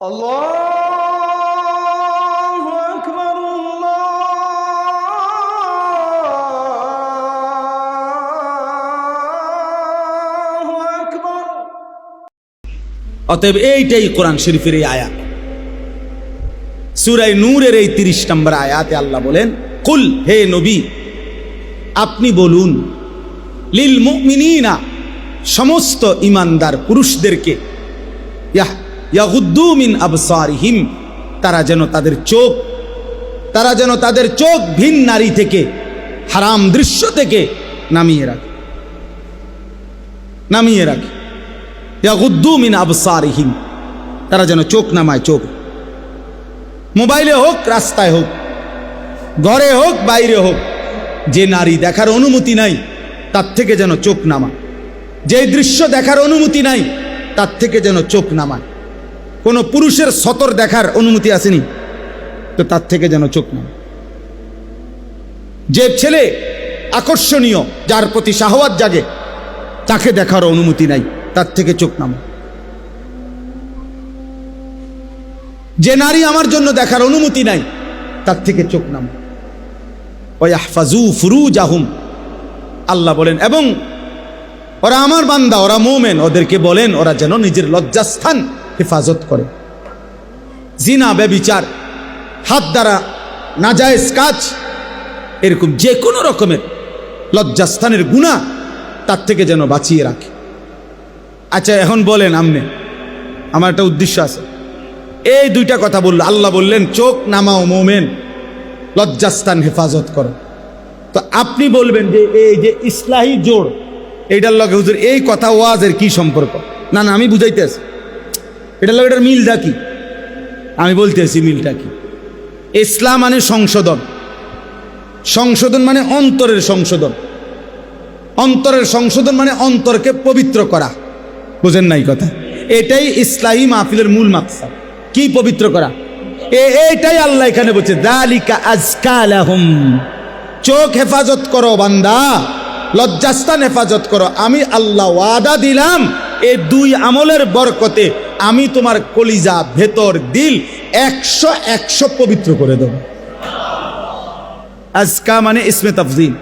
الله أكبر الله أكبر অতএব এইটাই কোরআন শরীফের এই আয়াত সুরাই নূরের এই তিরিশ নম্বর আয়াতে আল্লাহ বলেন কুল হে নবী আপনি বলুন লিল মুমিনিনা সমস্ত ইমানদার পুরুষদেরকে ইয়াহ ইয়াগুদ্দু মিন আবসারিহিম, তারা যেন তাদের চোখ, তারা যেন তাদের চোখ ভিন নারী থেকে, হারাম দৃশ্য থেকে নামিয়ে রাখে। নামিয়ে রাখে। ইয়াগুদ্দু মিন আবসারিহিম, তারা যেন চোখ নামায় চোখ। মোবাইলে হোক, রাস্তায় হোক, ঘরে হোক, বাইরে হোক, যে নারী দেখার অনুমতি নাই, তার থেকে যেন চোখ নামা যে দৃশ্য দেখার অনুমতি নাই, তার থেকে যেন চোখ নামায়। কোনো পুরুষের সতর দেখার অনুমতি আসেনি। তো তার থেকে যেন চোখ নামায় যে ছেলে আকর্ষণীয়, যার প্রতি শাহওয়াত জাগে, তাকে দেখার অনুমতি নাই। তার থেকে চোখ নামা যে নারী আমার জন্য দেখার অনুমতি নাই, তার থেকে চোখ নামা ওয়াহফাজু ফুরুজ আহুম আল্লাহ বলেন, এবং ওরা আমার বান্দা, ওরা মোমেন, ওদেরকে বলেন, ওরা যেন নিজের লজ্জাস্থান হেফাজত করে। জিনা, ব্যবিচার, হাত দ্বারা নাজায়েজ কাজ, এরকম যে কোনো রকমের লজ্জাস্থানের গুণা তার থেকে যেন বাঁচিয়ে রাখে। আচ্ছা এখন বলেন আমনে, আমার একটা উদ্দেশ্য আছে। এই দুইটা কথা বলল, আল্লাহ বললেন, চোখ নামাও মোমেন, লজ্জাস্থান হেফাজত করো। তো আপনি বলবেন যে, এই যে ইসলাহী জোর, এইটার লগে হুজুর, এই কথা ওয়াজের কি সম্পর্ক? না না, আমি বুঝাইতে আছি এটার লগে এটার মিলটা কি? আমি বলতে আছি মিলটা কি? ইসলাম মানে সংশোধন। সংশোধন মানে অন্তরের সংশোধন। অন্তরের সংশোধন মানে অন্তরকে পবিত্র করা। বুঝেন নাই কথা? এটাই ইসলাহী মাহফিলের মূল মাকসাদ। কি পবিত্র করা? এ, এটাই আল্লাহ এখানে বলছে, দালিকা আজকালাহুম। চোখ হেফাজত করো বান্দা, লজ্জাস্থান হেফাজত করো। আমি আল্লাহ ওয়াদা দিলাম এই দুই আমলের বরকতে আমি তোমার কলিজা ভেতর দিল একশো একশো পবিত্র করে দেব। আজকা মানে ইসমে তফজিল।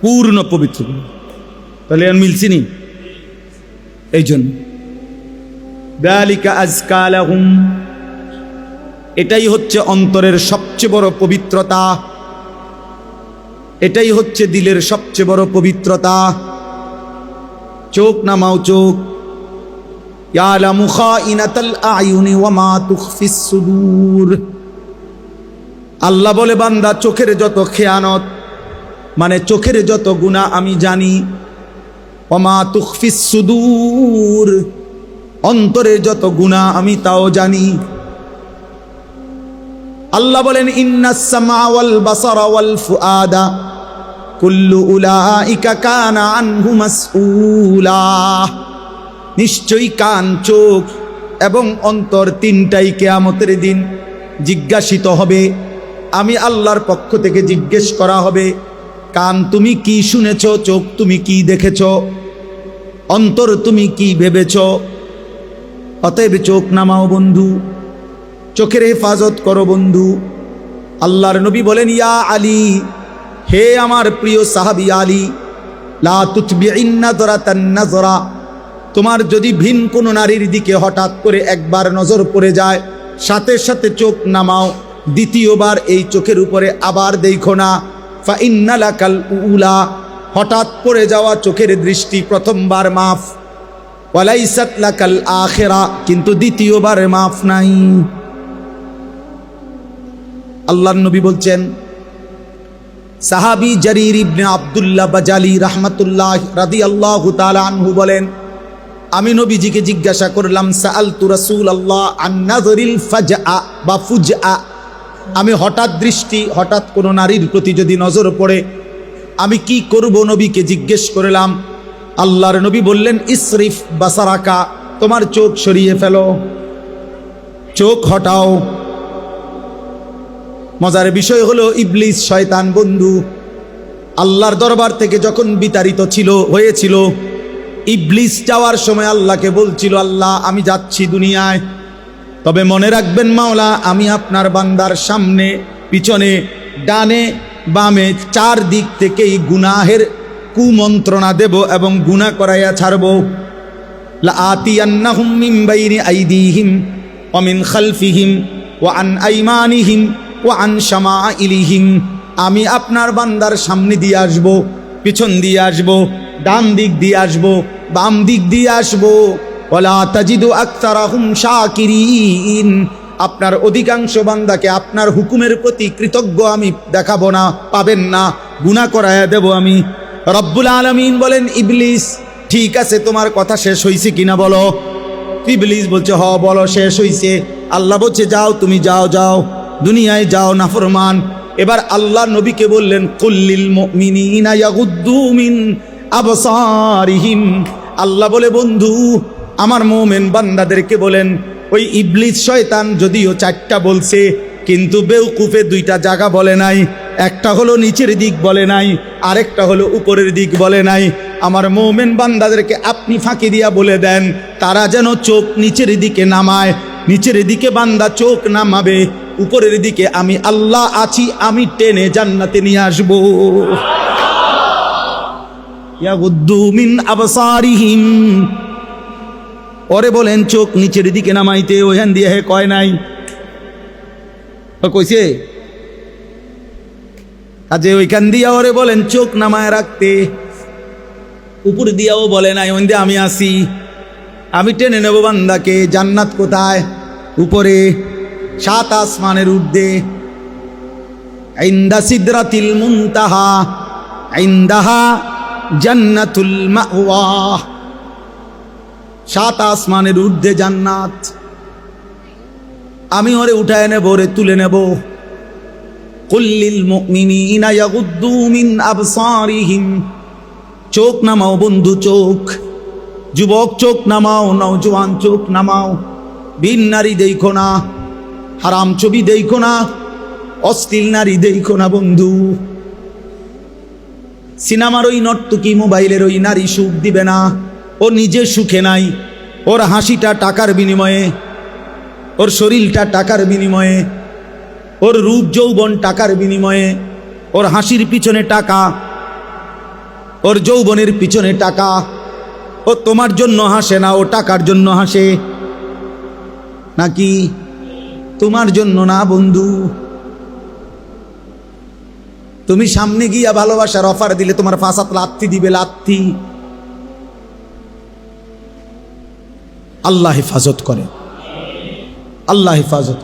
পূর্ণ পবিত্র। তাহলে আর মিলছি নি? এই জন্য এটাই হচ্ছে অন্তরের সবচেয়ে বড় পবিত্রতা। এটাই হচ্ছে দিলের সবচেয়ে বড় পবিত্রতা। চোখ নামাও চোখ। খাইনাতাল আয়ুনি ওয়া মা তুখফিস সুদূর। আল্লাহ বলে, বান্দা, চোখের যত খেয়ানত মানে চোখের যত গুণা আমি জানি ওমা তুখফিস সুদূর, অন্তরের যত গুণা আমি তাও জানি। আল্লাহ বলেন, ইন্নাস সামা ওয়াল বাসারা ওয়াল ফুআদা, কুল্লু উলাইকা কানা আনহু মাসউলা। নিশ্চয়ই কান, চোখ এবং অন্তর তিনটাই কেয়ামতের দিন জিজ্ঞাসিত হবে। আমি আল্লাহর পক্ষ থেকে জিজ্ঞেস করা হবে, কান তুমি কি শুনেছ, চোখ তুমি কি দেখেছ, অন্তর তুমি কি ভেবেছ? অতএব চোখ নামাও বন্ধু, চোখের হেফাজত করো বন্ধু। আল্লাহর নবী বলেন, ইয়া আলী, হে আমার প্রিয় সাহাবি আলী, লা তুতবিইন্না দরাতান নাজরা তোমার যদি ভিন কোনো নারীর দিকে হঠাৎ করে একবার নজর পড়ে যায়, সাথে সাথে চোখ নামাও, দ্বিতীয়বার এই চোখের উপরে আবার দেখো না। ফা ইন্নালাকাল উলা, হঠাৎ পড়ে যাওয়া চোখের দৃষ্টি প্রথমবার মাফ। ওয়ালাইসাত লাকাল আখেরা, কিন্তু দ্বিতীয়বার মাফ নাই। আল্লাহর নবী বলছেন, সাহাবি জারির ইবনে আব্দুল্লাহ বাজালি রাহমাতুল্লাহ রাদি আল্লাহ আনহু বলেন আমি নবীজিকে জিজ্ঞাসা করলাম সাআল তু রাসূল আল্লাহ আন্নাজরিল ফাজআ বা ফুজআ? আমি হঠাৎ দৃষ্টি, হঠাৎ কোনো নারীর প্রতি যদি নজর পড়ে, আমি কি করব নবীকে জিজ্ঞেস করলাম। আল্লাহর নবী বললেন, ইসরিফ বাসারাকা, তোমার চোখ সরিয়ে ফেলো, চোখ হটাও। মজার বিষয় হলো, ইবলিস শয়তান বন্ধু, আল্লাহর দরবার থেকে যখন বিতাড়িত ছিল, হয়েছিল ইবলিস যাওয়ার সময় আল্লাহকে বলছিল, আল্লাহ, আমি যাচ্ছি দুনিয়ায়। তবে মনে রাখবেন মাওলা, আমি আপনার বান্দার সামনে, পিছনে, ডানে, বামে চার দিক থেকেই গুনাহের কুমন্ত্রণা দেব এবং গুণা করাইয়া ছাড়ব। ও আন ও আমি আপনার বান্দার সামনে দিয়ে আসব, পিছন দিয়ে আসব। ডান দিক দিয়ে আসব, বাম দিক দিয়ে আসব। ওলা তাজিদু আক্তারাহুম শাকিরিন। আপনার অধিকাংশ বান্দাকে আপনার হুকুমের প্রতি কৃতজ্ঞ আমি দেখাবো না, পাবেন না, গুনাহ করায়া দেব আমি। রব্বুল আলমিন বলেন, ইবলিস, ঠিক আছে, তোমার কথা শেষ হয়েছে কিনা বলো? ইবলিস বলছে, হ, বলো, শেষ হয়েছে আল্লাহ বলছে, যাও, তুমি যাও যাও। দুনিয়ায় যাও, নাফরমান। এবার আল্লাহ নবীকে বললেন, কুল্লিল মিন আবসারিহিম। আল্লাহ বলে, বন্ধু, আমার মোমেন বান্দাদেরকে বলেন, ওই ইবলিস শয়তান যদিও চারটা বলছে, কিন্তু বেউকুফে দুইটা জায়গা বলে নাই, একটা হলো নিচের দিক বলে নাই, আরেকটা হলো উপরের দিক বলে নাই। আমার মোমেন বান্দাদেরকে আপনি ফাঁকি দিয়া বলে দেন, তারা যেন চোখ নিচের দিকে নামায়। নিচের দিকে বান্দা চোখ নামাবে, উপরের দিকে আমি আল্লাহ আছি, আমি টেনে জান্নাতে নিয়ে আসব। আবসারিহিম। ওরে বলেন, চোখ নিচের দিকে নামাইতে ওখান দিয়ে হে কয় নাই? কইছে, কাজে ওইখান দিয়া ওরে বলেন, চোখ নামায় রাখতে। উপর দিয়াও বলে নাই ওই আমি আসি। আমি টেনে নেব বান্দাকে, জান্নাত কোথায়? উপরে সাত আসমানের ঊর্ধ্বে। আইন্দা সিদরাতিল মুনতাহা আইন্দাহা জান্নাতুল মাওয়া। সাত আসমানের ঊর্ধ্বে জান্নাত। আমি ওরে উঠায় নেব, ওরে তুলে নেব। কুল্লিল মুমিনিনা ইয়াগুদ্দু মিন আবসারিহিম। চোখ নামাও বন্ধু, চোখ। যুবক, চোখ নামাও, নওজোয়ান, চোখ নামাও। বিন নারী দেখো না, হারাম ছবি দেখো না, অশ্লীল নারী দেখো না বন্ধু। সিনেমার ওই নর্তকী মোবাইলের ওই নারী সুখ দিবে না। ও নিজে সুখে নাই। ওর হাসিটা টাকার বিনিময়ে, ওর শরীরটা টাকার বিনিময়ে, ওর রূপ যৌবন টাকার বিনিময়ে, ওর হাসির পিছনে টাকা, ওর যৌবনের পিছনে টাকা। ও তোমার জন্য হাসে না, ও টাকার জন্য হাসে। নাকি তোমার জন্য না বন্ধু? তুমি সামনে গিয়া ভালোবাসার অফার দিলে তোমার ফাঁসাত লাত্তি দিবে, লাত্তি। আল্লাহ হেফাজত করে। আল্লাহ হেফাজত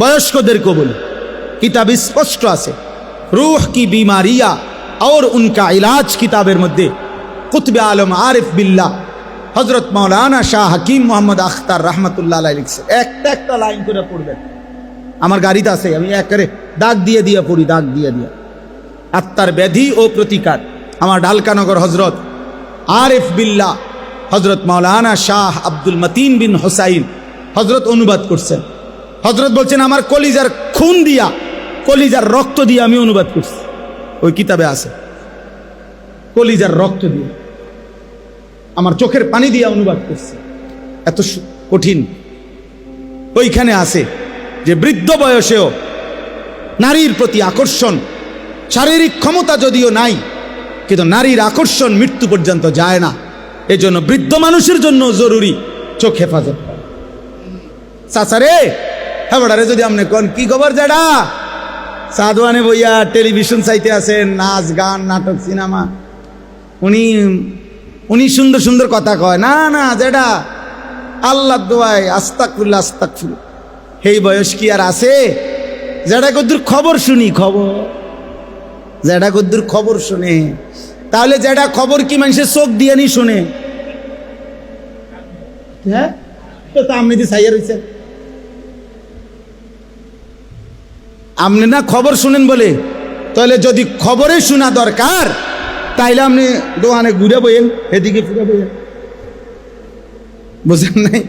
বয়স্কদের কবল। কিতাব স্পষ্ট আছে। রুহ কি বিমারিয়া আর উনকা ইলাজ কিতাবের মধ্যে। কুতবে আলম আরিফ বিল্লা হজরত মৌলানা শাহ হাকিম মোহাম্মদ আখতার রহমতুল্লাহ লিখছে। একটা একটা লাইন করে পড়বেন। আমার গাড়িতে আছে, আমি এক দাগ দিয়ে দিয়ে পড়ি, দাগ দিয়ে দিয়ে। আত্মার ব্যাধি ও প্রতিকার। আমার ঢালকানগর হজরত আরিফ বিল্লা হজরত মাওলানা শাহ আব্দুল মতিন বিন হোসাইন হজরত অনুবাদ করছেন। হজরত বলছেন, আমার কলিজার খুন দিয়া, কলিজার রক্ত দিয়ে আমি অনুবাদ করছি। ওই কিতাবে আছে, কলিজার রক্ত দিয়ে আমার চোখের পানি দিয়ে অনুবাদ করছে। এত কঠিন। ওইখানে আছে যে বৃদ্ধ বয়সেও নারীর প্রতি আকর্ষণ শারীরিক ক্ষমতা যদিও নাই, কিন্তু নারীর আকর্ষণ মৃত্যু পর্যন্ত যায় না। এজন্য বৃদ্ধ মানুষের জন্য জরুরি চোখ হেফাজত। চাচারে হ্যাঁ যদি আপনি কোন, কি খবর যেটা সাধুয়ানে বইয়া টেলিভিশন চাইতে আছেন নাচ, গান, নাটক, সিনেমা। উনি উনি সুন্দর সুন্দর কথা কয়, না না যেটা আল্লাহ দোয়ায় আস্তাকুল্লা আস্তাকুল এই বয়স কি আর আছে? যেটা কদ্দুর খবর শুনি, খবর। যেটা কদ্দুর খবর শুনে। তাহলে যেটা খবর কি মানুষের চোখ দিয়ে নি শুনে? হ্যাঁ? আপনি না খবর শুনেন বলে? তাহলে যদি খবরে শোনা দরকার, তাইলে আপনি দোকানে ঘুরে বইয়েন, এদিকে ফিরে বইয়েন। বুঝলেন নাই?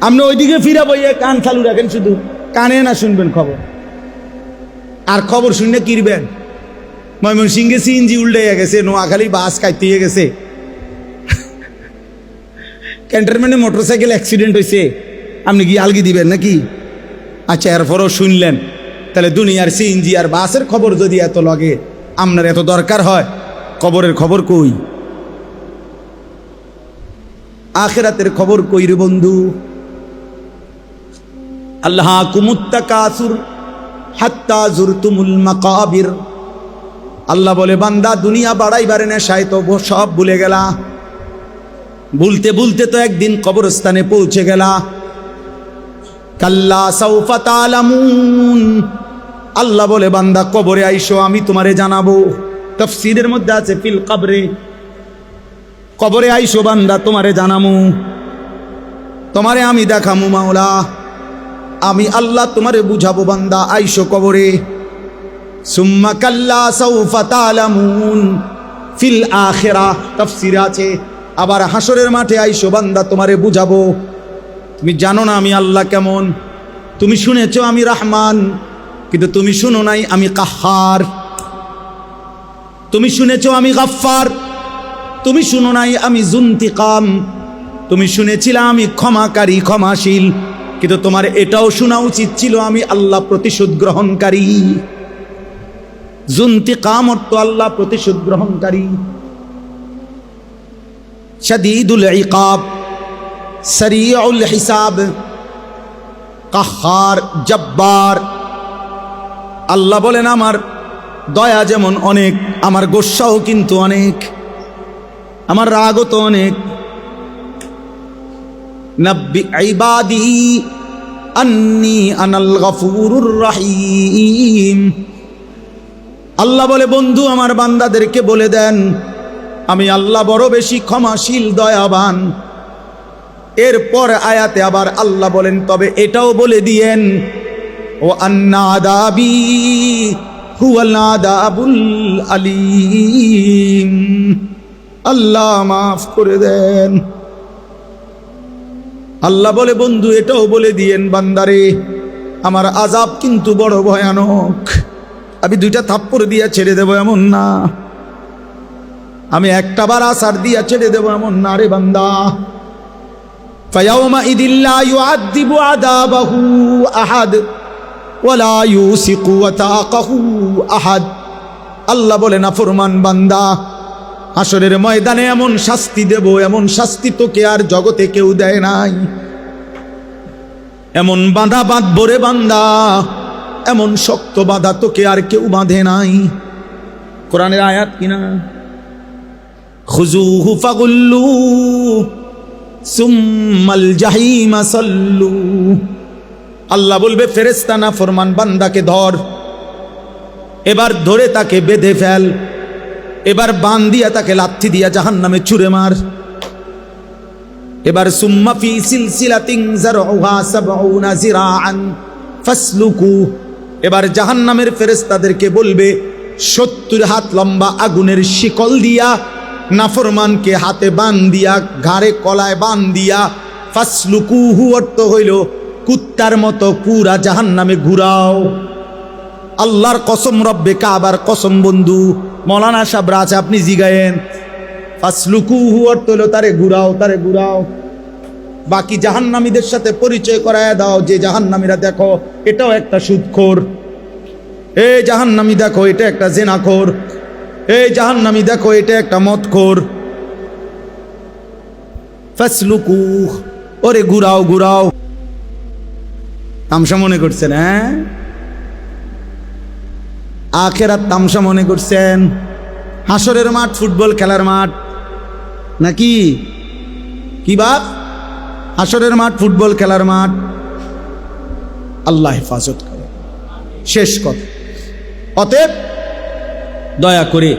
আপনি ওইদিকে ফিরে বইয়ে কান চালু রাখেন শুধু। কানে না শুনবেন খবর। আর খবর শুনে কিরবেন? ময়মনসিংহে সিএনজি উল্টে গেছে, নোয়াখালী বাস কাইতে গেছে। ক্যান্টনমেন্টে মোটরসাইকেল অ্যাক্সিডেন্ট হয়েছে আপনি কি আলগি দিবেন নাকি? আচ্ছা এরপরও শুনলেন। তাহলে দুনিয়ার সিএনজি আর বাসের খবর যদি এত লাগে, আপনার এত দরকার হয়, খবরের খবর কই? আখেরাতের খবর কই রে বন্ধু? আল্লাহ কুমুত্তা কাসুর হাত্তা জুরতুমুল মাকাবির। আল্লাহ বলে, বান্দা, দুনিয়া বাড়াইবারে নেশায় তো ব- সব ভুলে গেলা। ভুলতে ভুলতে তো একদিন কবরস্থানে পৌঁছে গেলা। কাল্লা সৌফা তালামুন। আল্লাহ বলে, বান্দা, কবরে আইসো, আমি তোমারে জানাব। তফসিরের মধ্যে আছে, ফিল কবরে। কবরে আইসো, বান্দা, তোমারে জানামু। তোমারে আমি দেখামু, মাওলা। আমি আল্লাহ তোমারে বুঝাবো, বান্দা, আইসো কবরে। সুম্মা কাল্লা সৌফা তালামুন। ফিল আখেরা, তফসির আছে, আবার হাসরের মাঠে আইসো বান্দা, তোমারে বুঝাবো। তুমি জানো না আমি আল্লাহ কেমন। তুমি শুনেছ আমি রহমান, কিন্তু তুমি শুনো নাই আমি কাহার। তুমি শুনেছ আমি গাফফার, তুমি শুনো নাই আমি জুন্তিকাম। তুমি শুনেছিলে আমি ক্ষমাকারী, ক্ষমাশীল, কিন্তু তোমার এটাও শোনা উচিত ছিল আমি আল্লাহ প্রতিশোধ গ্রহণকারী। জুন্তিকাম অর্থ আল্লাহ প্রতিশোধ গ্রহণকারী। শাদীদুল ইকাব সরিউল হিসাব, কাহার, জব্বার। আল্লাহ বলেন, আমার দয়া যেমন অনেক, আমার গোস্সাও কিন্তু অনেক, আমার রাগও তো অনেক। নব্বি ইবাদি আন্নি আনাল গফুরুর রহিম। আল্লাহ বলে, বন্ধু, আমার বান্দাদেরকে বলে দেন, আমি আল্লাহ বড় বেশি ক্ষমাশীল, দয়াবান। এরপর আয়াতে আবার আল্লাহ বলেন, তবে এটাও বলে দিয়েন, ও আন্নাদাবি আলিম। আল্লাহ মাফ করে দেন। আল্লাহ বলে, বন্ধু, এটাও বলে দিয়েন, বান্দারে, আমার আজাব কিন্তু বড় ভয়ানক। আমি দুইটা থাপ্পড় দিয়া ছেড়ে দেব এমন না। আমি একটা বার আসার দিয়া ছেড়ে দেব এমন না রে বান্দা। আহাদ আহাদ। আল্লাহ বলে না বান্দা ময়দানে এমন শাস্তি দেব, এমন শাস্তি তোকে আর জগতে কেউ দেয় নাই। এমন বাঁধা বাঁধ ভরে বান্দা। এমন শক্ত বাঁধা তোকে আর কেউ বাঁধে নাই। কোরআনের আয়াত কিনা খুজুহু ফাগুল্লু, সুম্মাল জাহিমা সাল্লু। আল্লাহ বলবে ফেরেস্তা না, ফরমান বান্দাকে ধর। এবার ধরে তাকে বেঁধে ফেল। এবার বান দিয়া তাকে লাথি দিয়া জাহান নামে ছুঁড়ে মার। এবার সুম্মা ফি সিলসিলাতিন জারউহা ফাসলুকু। এবার জাহান্নামের ফেরেশতাদেরকে বলবে, সত্তর হাত লম্বা আগুনের শিকল দিয়া, নাফরমানকে হাতে বান দিয়া, ঘাড়ে কলায় বান দিয়া ফাসলুকুহু অর্থ হইল, কুত্তার মতো পুরা জাহান্নামে ঘুরাও। আল্লাহর কসম রব্বে কাবার কসম বন্ধু, মলানা সাবরা আছে আপনি জিগায়েন। ফাসলুকুহু অর্থ হলো তারে ঘুরাও তারে ঘুরাও। বাকি জাহান্নামীদের সাথে পরিচয় করায় দাও যে জাহান্নামীরা দেখো, এটাও একটা সুদখোর। এই জাহান্নামী দেখো, এটা একটা জেনাখোর। এই জাহান্নামী দেখো, এটা একটা মদখোর। ফাসলুকু, ওরে ঘুরাও ঘুরাও। তামসা মনে করছেন হ্যাঁ? আখেরাত তামসা মনে করছেন। হাসরের মাঠ, ফুটবল খেলার মাঠ। নাকি? কি বাপ? হাসরের মাঠ ফুটবল খেলার মাঠ। আল্লাহ হেফাজত করে। শেষ কথা। অতএব দয়া করে